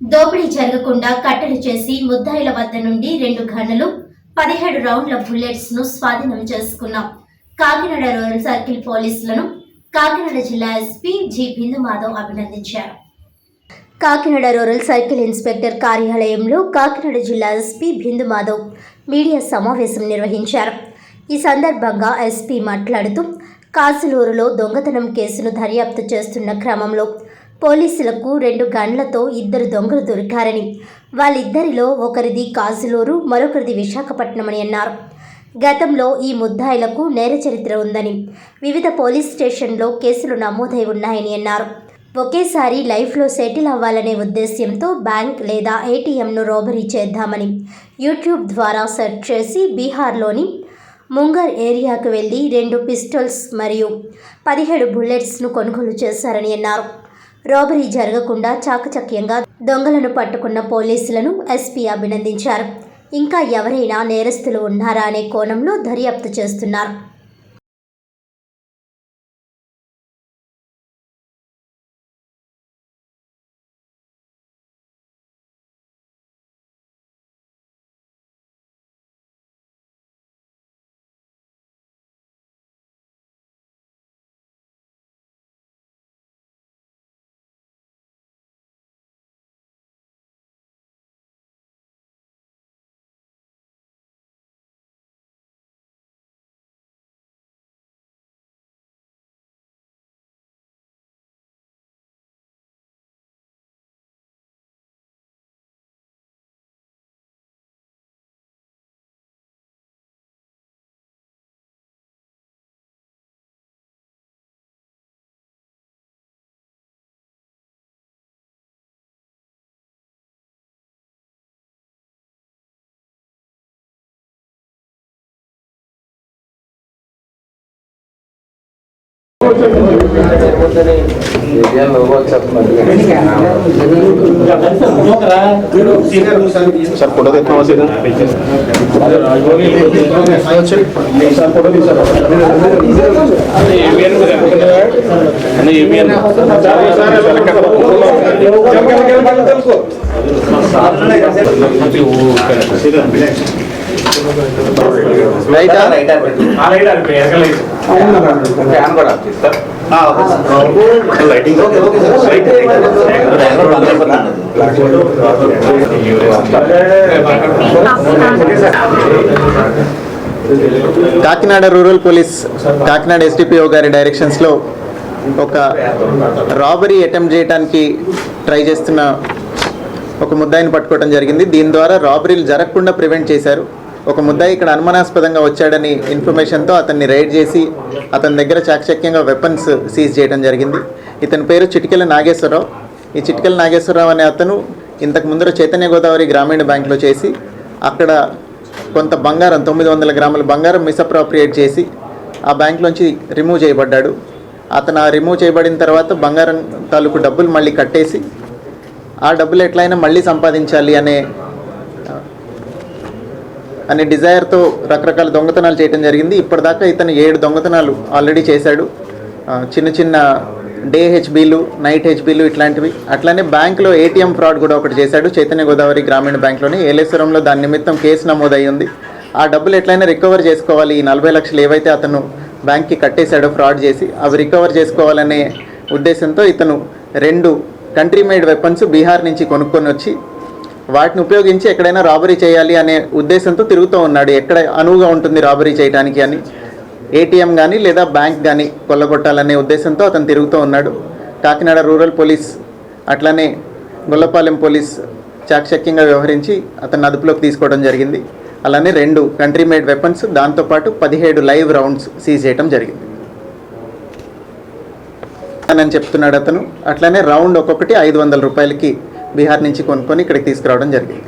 దోపిడీ జరగకుండా కట్టడి చేసి ముద్దాయిల వద్ద నుండి రెండు గన్నులు పదిహేడు రౌండ్ల బుల్లెట్స్ను స్వాధీనం చేసుకున్నాం. కాకినాడ రూరల్ సర్కిల్ పోలీసులను కాకినాడ జిల్లా ఎస్పీ జి బిందు మాధవ్ అభినందించారు. కాకినాడ రూరల్ సర్కిల్ ఇన్స్పెక్టర్ కార్యాలయంలో కాకినాడ జిల్లా ఎస్పీ బిందు మాధవ్ మీడియా సమావేశం నిర్వహించారు. ఈ సందర్భంగా ఎస్పీ మాట్లాడుతూ కాసులూరులో దొంగతనం కేసును దర్యాప్తు చేస్తున్న క్రమంలో పోలీసులకు రెండు గన్లతో ఇద్దరు దొంగలు దొరికారని వాళ్ళిద్దరిలో ఒకరిది కాసులూరు మరొకరిది విశాఖపట్నం అని అన్నారు. గతంలో ఈ ముద్దాయిలకు నేర చరిత్ర ఉందని వివిధ పోలీస్ స్టేషన్లో కేసులు నమోదై ఉన్నాయని అన్నారు. ఒకేసారి లైఫ్లో సెటిల్ అవ్వాలనే ఉద్దేశ్యంతో బ్యాంక్ లేదా ఏటీఎంను రోబరీ చేద్దామని యూట్యూబ్ ద్వారా సెర్చ్ చేసి బీహార్లోని ముంగర్ ఏరియాకు వెళ్ళి రెండు పిస్టల్స్ మరియు పదిహేడు బుల్లెట్స్ను కొనుగోలు చేశారని అన్నారు. రాబరీ జరగకుండా చాకచక్యంగా దొంగలను పట్టుకున్న పోలీసులను ఎస్పీ అభినందించారు. ఇంకా ఎవరైనా నేరస్తులు ఉన్నారా అనే కోణంలో దర్యాప్తు చేస్తున్నారు. సార్ ఫోటో తెచ్చుకోవాలి సార్ ఫోటో తీసుకోవాలి Kakinada rural police Kakinada SDPO గారి డైరెక్షన్స్లో ఒక రాబరీ అటెంప్ట్ చేయడానికి ట్రై చేస్తున్న ఒక ముద్దాయిని పట్టుకోవడం జరిగింది. దీని ద్వారా రాబరీలు జరగకుండా ప్రివెంట్ చేశారు. ఒక ముద్దాయి ఇక్కడ అనుమానాస్పదంగా వచ్చాడని ఇన్ఫర్మేషన్తో అతన్ని రైడ్ చేసి అతని దగ్గర చాకచక్యంగా వెపన్స్ సీజ్ చేయడం జరిగింది. ఇతని పేరు చిటికెల నాగేశ్వరరావు. ఈ చిటికెల నాగేశ్వరరావు అనే అతను ఇంతకు ముందర చైతన్య గోదావరి గ్రామీణ బ్యాంక్లో చేసి అక్కడ కొంత బంగారం తొమ్మిది వందల గ్రాముల బంగారం మిస్అప్రాప్రియేట్ చేసి ఆ బ్యాంక్లోంచి రిమూవ్ చేయబడ్డాడు. అతను ఆ రిమూవ్ చేయబడిన తర్వాత బంగారం తాలూకు డబ్బులు మళ్ళీ కట్టేసి ఆ డబ్బులు ఎట్లయినా మళ్ళీ సంపాదించాలి అనే అనే డిజైర్తో రకరకాల దొంగతనాలు చేయడం జరిగింది. ఇప్పటిదాకా ఇతను ఏడు దొంగతనాలు ఆల్రెడీ చేశాడు. చిన్న చిన్న డే హెచ్బీలు నైట్ హెచ్బీలు ఇట్లాంటివి. అట్లానే బ్యాంక్లో ఏటీఎం ఫ్రాడ్ కూడా ఒకటి చేశాడు చైతన్య గోదావరి గ్రామీణ బ్యాంక్లోని. ఏలేశ్వరంలో దాని నిమిత్తం కేసు నమోదయ్యి ఉంది ఆ డబ్బులు ఎట్లయినా రికవర్ చేసుకోవాలి. ఈ నలభై లక్షలు ఏవైతే అతను బ్యాంక్కి కట్టేశాడో ఫ్రాడ్ చేసి అవి రికవర్ చేసుకోవాలనే ఉద్దేశంతో ఇతను రెండు కంట్రీ మేడ్ వెపన్స్ బీహార్ నుంచి కొనుక్కొని వచ్చి వాటిని ఉపయోగించి ఎక్కడైనా రాబరీ చేయాలి అనే ఉద్దేశంతో తిరుగుతూ ఉన్నాడు. ఎక్కడ అనువుగా ఉంటుంది రాబరీ చేయడానికి అని? ఏటీఎం కానీ లేదా బ్యాంక్ కానీ కొల్లగొట్టాలనే ఉద్దేశంతో అతను తిరుగుతూ ఉన్నాడు. కాకినాడ రూరల్ పోలీస్ అట్లానే గొల్లపాలెం పోలీస్ చాకచక్యంగా వ్యవహరించి అతన్ని అదుపులోకి తీసుకోవడం జరిగింది. అలానే రెండు కంట్రీ మేడ్ వెపన్స్ దాంతోపాటు పదిహేడు లైవ్ రౌండ్స్ సీజ్ చేయడం జరిగింది. అని చెప్తున్నాడు అతను. అట్లానే రౌండ్ ఒక్కొక్కటి ఐదు వందల రూపాయలకి బీహార్ నుంచి కొనుక్కొని ఇక్కడికి తీసుకురావడం జరిగింది.